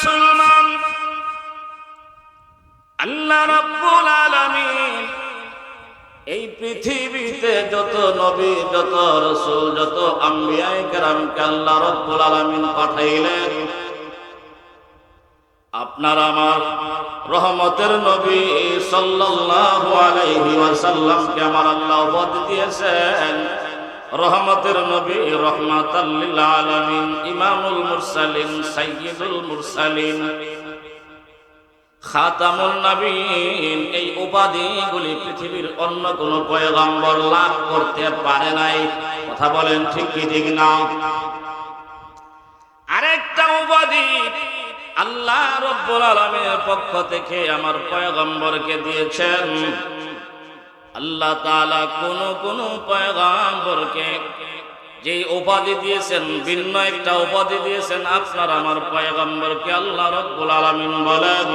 মুসলমান। আল্লাহ রাব্বুল আলামিন এই পৃথিবীতে যত নবী, যত রসুল, যত আম্বিয়ায়ে কেরামকে আল্লাহ রাব্বুল আলামিন পাঠাইলেন, আপনার আমার রহমতের নবী সাল্লাল্লাহু আলাইহি ওয়াসাল্লামকে আমার আল্লাহ পদ দিয়েছেন। রহমতের নবী, রহমাতাল লিল আলামিন, ইমামুল মুরসালিন, সাইয়্যিদুল মুরসালিন। খাতামুল নবীন, এই উপাধিগুলি পৃথিবীর অন্য কোন পয়গম্বর লাভ করতে পারে নাই। কথা বলেন ঠিক কি, ঠিক না? আরেকটা উপাধি আল্লাহ রব্বুল আলমের পক্ষ থেকে আমার পয়গম্বরকে দিয়েছেন। আল্লাহ তাআলা কোন কোন পয়গম্বরকে যে উপাধি দিয়েছেন, ভিন্ন একটা উপাধি দিয়েছেন, আপনার আমার পয়গম্বরকে আল্লাহ রব্বুল আলামিন বলেন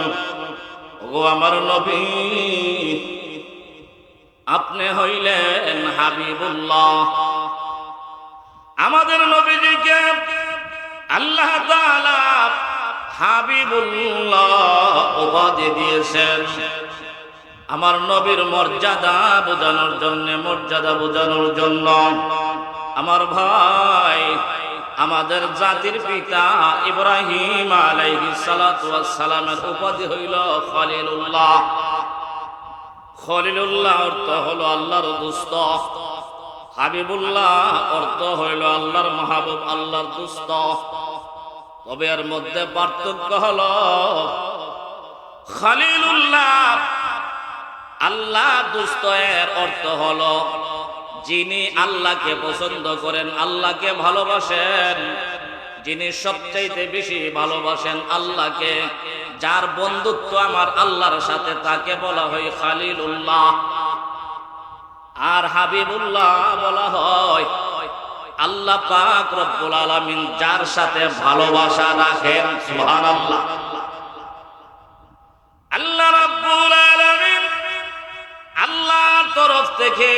ও আমার নবী, আপনি হইলেন হাবিবুল্লাহ। আমাদের নবীজিকে আল্লাহ তাআলা হাবিবুল্লাহ উপাধি দিয়েছেন। আমার নবীর মর্যাদা বোঝানোর জন্য, মর্যাদা বোঝানোর জন্য। আমার ভাই, আমাদের জাতির পিতা ইব্রাহিম আলাইহি সালামের উপাধি হইল খলিলুল্লাহ। খলিলুল্লাহ অর্থ হলো আল্লাহর দুস্ত। হাবিবুল্লাহ অর্থ হইল আল্লাহর মাহবুব, আল্লাহর দুস্ত। তবে এর মধ্যে পার্থক্য হলো খলিলুল্লাহ আল্লাহ দুস্ত এর অর্থ হলো যিনি আল্লাহকে পছন্দ করেন, আল্লাহকে ভালোবাসেন। যিনি সবচাইতে বেশি ভালোবাসেন আল্লাহকে, যার বন্ধুত্ব আমার আল্লাহর সাথে তাকে বলা হয় খালিলুল্লাহ। আর হাবিবুল্লাহ বলা হয় আল্লাহ পাক রব্বুল আলামিন, যার সাথে ভালোবাসা রাখেন, সুবহানাল্লাহ। আল্লাহ রাব্বুল আলামিন আল্লাহর তরফ থেকে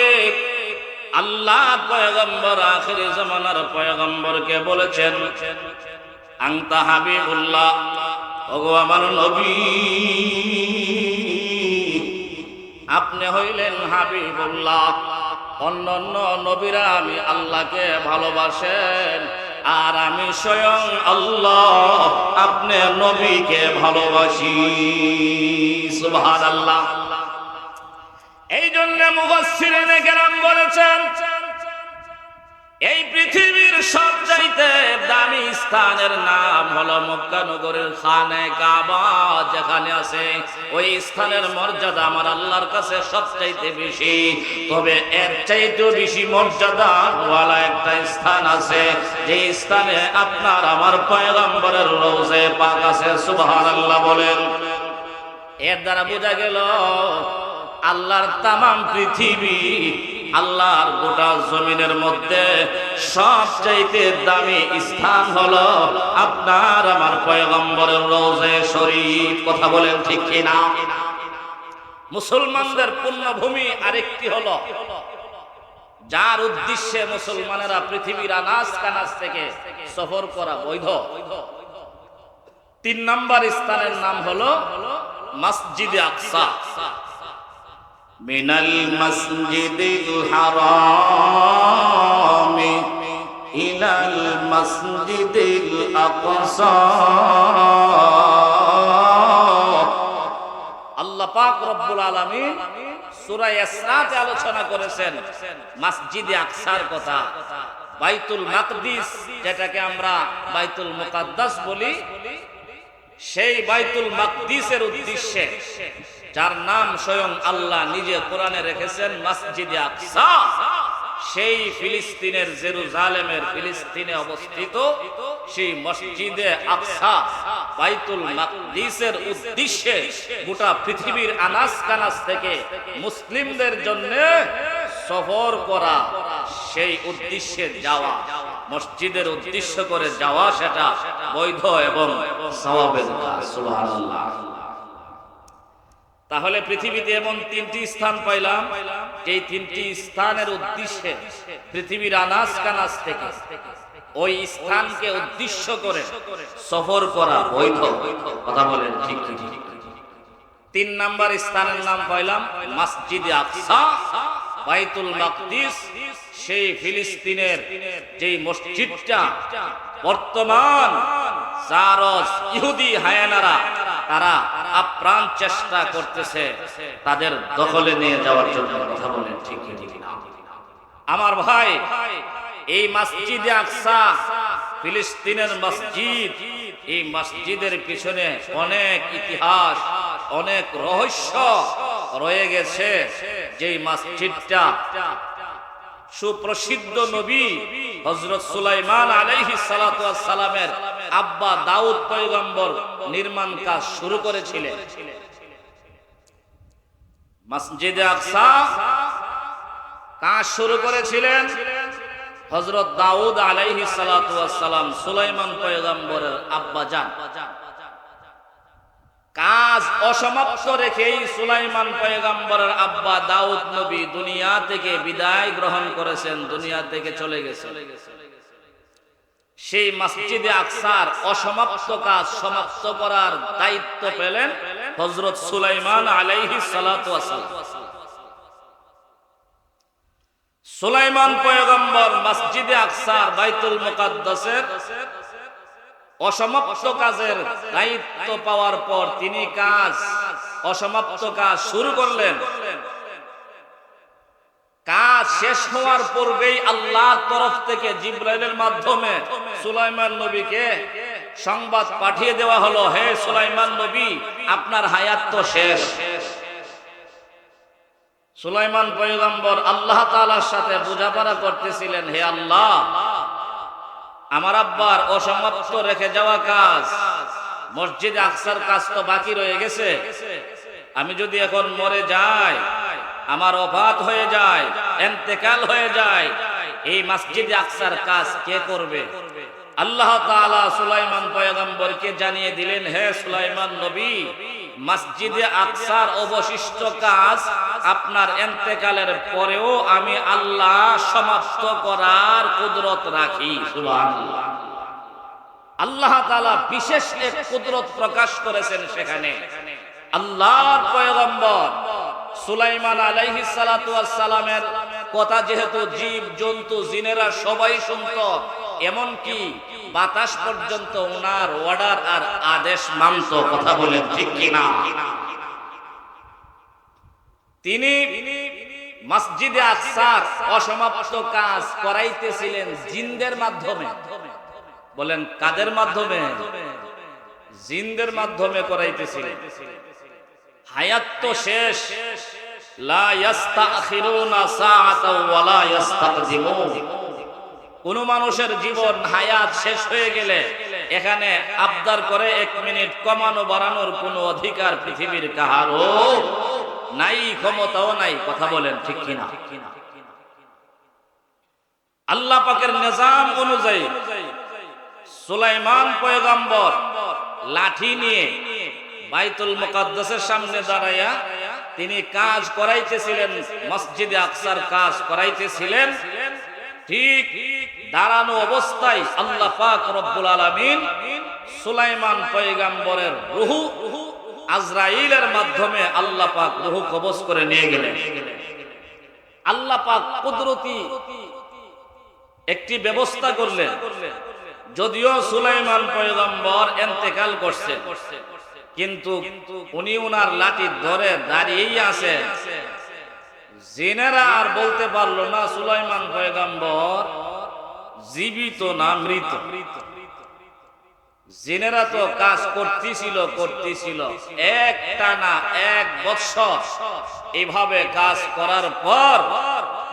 আল্লাহ পয়গম্বর আখির জামানার পয়গম্বরকে বলেছেন আংতা হাবিবুল্লাহ, ওগো আমার নবী, আপনি হইলেন হাবিবুল্লাহ, অন্যান্য নবীরা আমি আল্লাহকে ভালোবাসেন, আর আমি স্বয়ং আল্লাহ, আপনি নবীকে ভালোবাসি। সুবহানাল্লাহ। এই জন্য মুবাসসিরিনে কেরাম বলেছেন, এই পৃথিবীর সবচাইতে দামি স্থানের নাম হলো মক্কা নগরের খানে কাবা, যেখানে আছে ওই স্থানের মর্যাদা আমার আল্লাহর কাছে সবচাইতে বেশি। তবে এর চাইতেও বেশি মর্যাদা ওয়ালা একটা স্থান আছে যে স্থানে আপনার আমার পয়গম্বরের রোজে পাক আছে, সুবহানাল্লাহ বলেন। এর দ্বারা বোঝা গেল আল্লাহর তামাম পৃথিবী আল্লাহর গোটা জমিনের মধ্যে সবচাইতে দামি স্থান হলো আপনার আমার পয়গম্বরের রোজে শরীফ। কথা বলেন ঠিক কিনা? মুসলমানদের পুণ্যভূমি আরেকটি হলো, যার উদ্দেশ্যে মুসলমানেরা পৃথিবীর আনাজ কানাজ থেকে সফর করা বৈধ। তিন নম্বর স্থানের নাম হলো মসজিদে আকসা। من المسجد الحرام إلى المسجد الأقصى আল্লাহ পাক রব্বুল আলামিন সূরা ইসরাতে আলোচনা করেছেন মসজিদে আকসার কথা বাইতুল মাকদিস যেটাকে আমরা বাইতুল মুকাদ্দাস বলি সেই বাইতুল মাকদিসের উদ্দেশ্যে যার নাম স্বয়ং আল্লাহ নিজে কোরআনে রেখেছেন মসজিদে আকসা। সেই ফিলিস্তিনের জেরুজালেমের ফিলিস্তিনে অবস্থিত সেই মসজিদে আকসা, বাইতুল মাকদিসের উদ্দেশ্যে গোটা পৃথিবীর আনাস কানাস থেকে মুসলিমদের জন্য সফর করা সেই উদ্দেশ্যে যাওয়া, মসজিদের উদ্দেশ্য করে যাওয়া সেটা বৈধ এবং সওয়াবের কাজ, সুবহানাল্লাহ। তাহলে পৃথিবীতে এমন তিনটি স্থান পাইলাম এই তিনটি স্থানের উদ্দেশ্যে পৃথিবীর আনাস কানাস থেকে ওই স্থানকে উদ্দেশ্য করে সফর করা বৈধ কথা বলেন ঠিক। তিন নাম্বার স্থানের নাম পাইলাম মসজিদ আকসা, বাইতুল মাকদিস, সেই ফিলিস্তিনের যেই মসজিদটা বর্তমান ইহুদি হায়ানারা তারা আপ্রাণ চেষ্টা করতেছে তাদের দখলে নিয়ে যাওয়ার জন্য কথা বলেন, ঠিক আমার ভাই, এই মসজিদে আকসা, ফিলিস্তিনের মসজিদ, এই মসজিদের পিছনে অনেক ইতিহাস, অনেক রহস্য রয়ে গেছে। যেই মসজিদটা সুপ্রসিদ্ধ নবী হজরত সুলাইমান আলাইহি সালামের আব্বা দাউদ পয়গম্বর নির্মাণ কাজ শুরু করেছিলেন। মসজিদে আকসা কাজ শুরু করেছিলেন। হজরত দাউদ আলাইহি সালাম সুলাইমান পয়গম্বরের আব্বা যান। কাজ অসমাপ্ত রেখেই সুলাইমান পয়গম্বরের আব্বা দাউদ নবী দুনিয়া থেকে বিদায় গ্রহণ করেছেন, দুনিয়া থেকে চলে গেছে সেই মসজিদে আকসার অসমাপ্ত কাজ সমাপ্ত করার দায়িত্ব পেলেন হজরত সুলাইমান আলাইহি সালাতু সুলাইমান পয়গম্বর মসজিদে আকসার বাইতুল মুকাদ্দাসের অসমাপ্ত কাজের দায়িত্ব পাওয়ার পর তিনি কাজ, অসমাপ্ত কাজ শুরু করলেন। কাজ শেষ হওয়ার পূর্বেই আল্লাহর তরফ থেকে জিব্রাইলের মাধ্যমে সুলাইমান নবীকে সংবাদ পাঠিয়ে দেওয়া হলো, হে সুলাইমান নবী, আপনার হায়াত তো শেষ। সুলাইমান পয়গম্বর আল্লাহ তাআলার সাথে বোঝাপড়া করতেছিলেন, হে আল্লাহ, আমার আব্বার অসমাপ্ত রেখে যাওয়া কাজ, মসজিদ আকসার কাজ তো বাকি রয়ে গেছে। আমি যদি এখন মরে যাই আমার অবাধ হয়ে যায়, এন্তেকাল হয়ে যায়। এই মসজিদ আকসার কাজ কে করবে? আল্লাহ তাআলা সুলাইমান পয়গম্বরকে জানিয়ে দিলেন, হে সুলাইমান নবী, মসজিদে আকসার অবশিষ্ট কাজ আপনার এন্তেকালের পরেও আমি আল্লাহ সমাপ্ত করার কুদরত রাখি। আল্লাহ তাআলা বিশেষ এক কুদরত প্রকাশ করেছেন সেখানে। আল্লাহর পয়গম্বর সুলাইমান আলাইহিস সালাতু সালামের কথা যেহেতু জীব, জন্তু, জিনেরা সবাই শুনত এমন কি বাতাস পর্যন্ত ওনার অর্ডার আর আদেশ মানত, কথা বলেন ঠিক কিনা? তিনি মসজিদে আকসার অসমাপ্ত কাজ করাইতেছিলেন জিনদের মাধ্যমে। বলেন, কাদের মাধ্যমে? জিনদের মাধ্যমে করাইতেছিলেন। হায়াত তো শেষ। কোন মানুষের জীবন হায়াত শেষ হয়ে গেলে এখানে আবদার করে এক মিনিট কমানো বাড়ানোর কোনো অধিকার পৃথিবীর কাহারও নাই, ক্ষমতাও নাই, কথা বলেন ঠিক কিনা? আল্লাহ পাকের নিজাম অনুযায়ী সুলাইমান পয়গম্বর লাঠি নিয়ে বাইতুল মুকাদ্দাসের সামনে দাঁড়াইয়া তিনি কাজ করাইতেছিলেন, মসজিদে আকসার কাজ করাইতেছিলেন। ঠিক দাঁড়ানো অবস্থায় আল্লাহ পাক রব্বুল আলামিন সুলাইমান পয়গাম্বরের রুহু আজরাইলের মাধ্যমে আল্লাহ পাক রুহু কবজ করে নিয়ে গেলেন। আল্লাহ পাক কুদরতি একটি ব্যবস্থা করলেন, যদিও সুলাইমান পয়গম্বর এন্তেকাল করছে। কিন্তু উনি উনার লাঠি ধরে দাঁড়িয়েই আছে। জেনেরা আর বলতে পারল না, সুলাইমান পয়গম্বর জীবিত না মৃত। জেনেরা তো কাজ করতেছিল করতেছিল। একটা না এক বৎসর এভাবে কাজ করার পর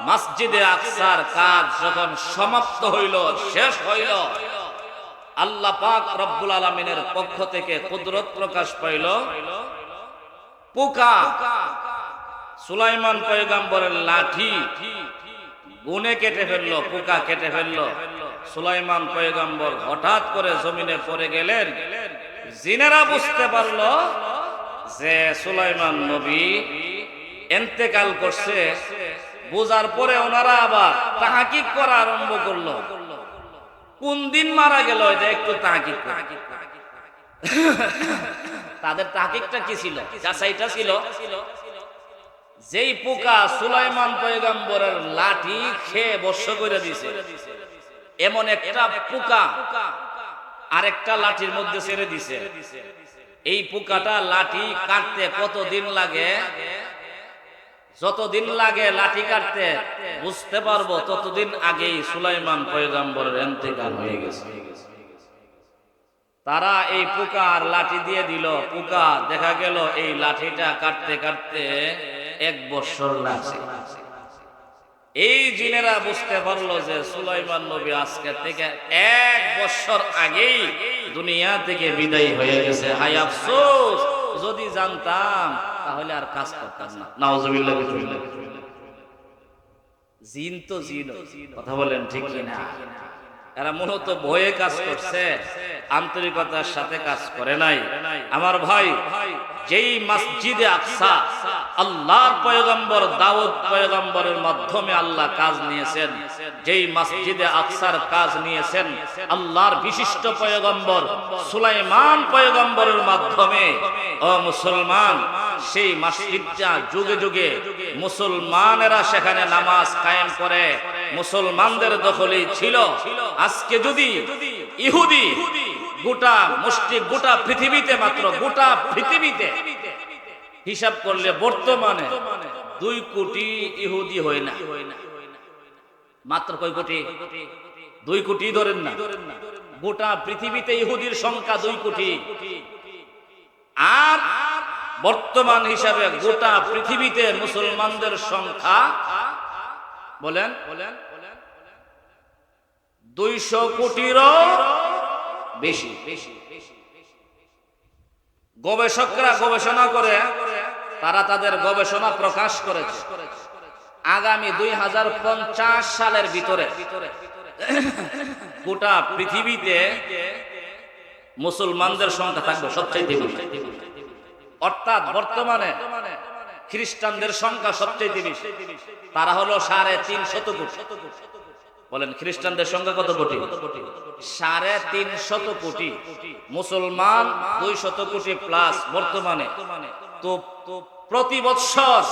মসজিদে আকসার কাজ যখন সমাপ্ত হইল, শেষ হইল আল্লাহ পাক রব্বুল আলমিনের পক্ষ থেকে কুদরত প্রকাশ পাইল। পোকা। সুলাইমান পয়গাম্বরের লাঠি। গুনে কেটে ফেলল, পোকা কেটে ফেলল। সুলাইমান পয়গাম্বর হঠাৎ করে জমিনে পড়ে গেলেন। জিনেরা বুঝতে পারল যে সুলাইমান নবী এন্তেকাল করছে। বোঝার পরে ওনারা আবার তাহাকিক করা আরম্ভ করল। কোন দিন মারা গেল এটা একটু তাকিক তাদের তাকিকটা কি ছিল? যাচাইটা ছিল যেই পোকা সুলাইমান পয়গম্বরের লাঠি খেয়ে বর্ষ করে দিছে এমন একটা পোকা আরেকটা লাঠির মধ্যে ছেড়ে দিছে এই পোকাটা লাঠি কাটতে কতদিন লাগে? যতদিন লাগে লাঠি কাটতে, বুঝতে পারব ততদিন আগেই সুলাইমান পয়গম্বরের এন্তেকাল হয়ে গেছে। তারা এই পোকা আর লাঠি দিয়ে দিল, পোকা, দেখা গেল এই লাঠিটা কাটতে কাটতে এক বছর লাগছে। এই জিনেরা বুঝতে পারল যে সুলাইমান নবী আজকে থেকে এক বছর আগেই দুনিয়া থেকে বিদায় হয়ে গেছে। হাই আফসোস, যদি জানতাম তাহলে আর কাজ করতাম না। নাউজুবিল্লাহ জিন তো জিন কথা বলেন ঠিক কিনা? এরা মূলত ভয়ে কাজ করছে আন্তরিকতার সাথে কাজ করে নাই। আমার ভাই যেই মসজিদে আকসা আল্লাহর পয়গম্বর দাউদ পয়গম্বরের মাধ্যমে আল্লাহ কাজ নিয়েছেন যেই মসজিদে আকসার কাজ নিয়েছেন আল্লাহর বিশিষ্ট পয়গম্বর সুলাইমান পয়গম্বরের মাধ্যমে ও মুসলমান সেই মসজিদটা যুগে যুগে মুসলমানেরা সেখানে নামাজ কায়েম করে, মুসলমানদের দখলেই ছিল। আজকে যদি ইহুদি গোটা মুষ্টি গোটা পৃথিবীতে মাত্র, গোটা পৃথিবীতে হিসাব করলে বর্তমানে দুই কোটি ইহুদি হয় না। মাত্র কয় কোটি? দুই কোটি ধরেন না। গোটা পৃথিবীতে ইহুদির সংখ্যা দুই কোটি। আর বর্তমান হিসাবে গোটা পৃথিবীতে মুসলমানদের সংখ্যা, বলেন বলেন দুইশো কোটিরও বেশি। গবেষকরা গবেষণা করে, তারা তাদের গবেষণা প্রকাশ করেছে। আগামী দুই হাজার পঞ্চাশ সালের ভিতরে গোটা পৃথিবীতে মুসলমানদের সংখ্যা থাকবে সবচেয়ে বেশি। অর্থাৎ বর্তমানে খ্রিস্টানদের সংখ্যা সবচেয়ে বেশি তারা হলো সাড়ে তিন শত কোটি বলেন, খ্রিস্টানদের সংখ্যা কত কোটি? সাড়ে তিন শত কোটি মুসলমান দুই শত কোটি প্লাস বর্তমানে। তো প্রতি বৎসর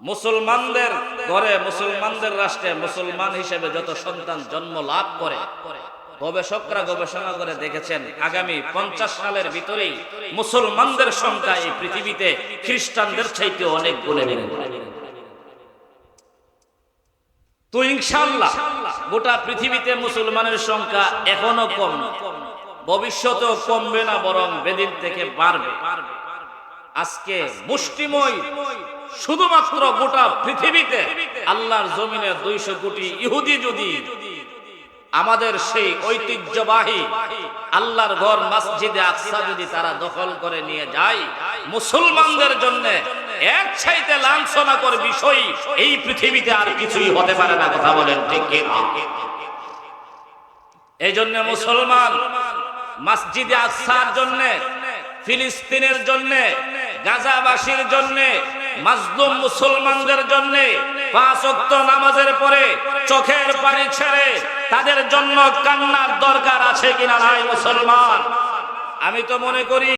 মুসলমানদের ঘরে মুসলমানদের রাষ্ট্রে মুসলমান হিসেবে যত সন্তান জন্ম লাভ করে গবেষকরা গবেষণা করে দেখেছেন, আগামী পঞ্চাশ সালের ভিতরেই মুসলমানদের সংখ্যা এই পৃথিবীতে খ্রিস্টানদের চাইতে অনেক গুণে বেড়ে তো ইনশাল্লাহ গোটা পৃথিবীতে মুসলমানের সংখ্যা এখনও কম ভবিষ্যতেও কমবে না, বরং বেদিন থেকে বাড়বে। আজকে মুষ্টিময়, শুধুমাত্র গোটা পৃথিবীতে আল্লাহর জমিনে দুইশো কোটি ইহুদি যদি আমাদের সেই ঐতিহ্যবাহী আল্লাহর ঘর মসজিদে আকসা যদি তারা দখল করে নিয়ে যায়, মুসলমানদের জন্য এক চাইতে লাঞ্ছনাকর বিষয় এই পৃথিবীতে আর কিছুই হতে পারে না, কথা বলেন ঠিক এই জন্য মুসলমান মসজিদে আকসার জন্য, ফিলিস্তিনের জন্য, গাজাবাসীর জন্য, মাজলুম মুসলমানদের জন্য নামাজের পরে চোখের পানি ছেড়ে তাদের জন্য কান্নার দরকার আছে কিনা নাই মুসলমান? আমি তো মনে করি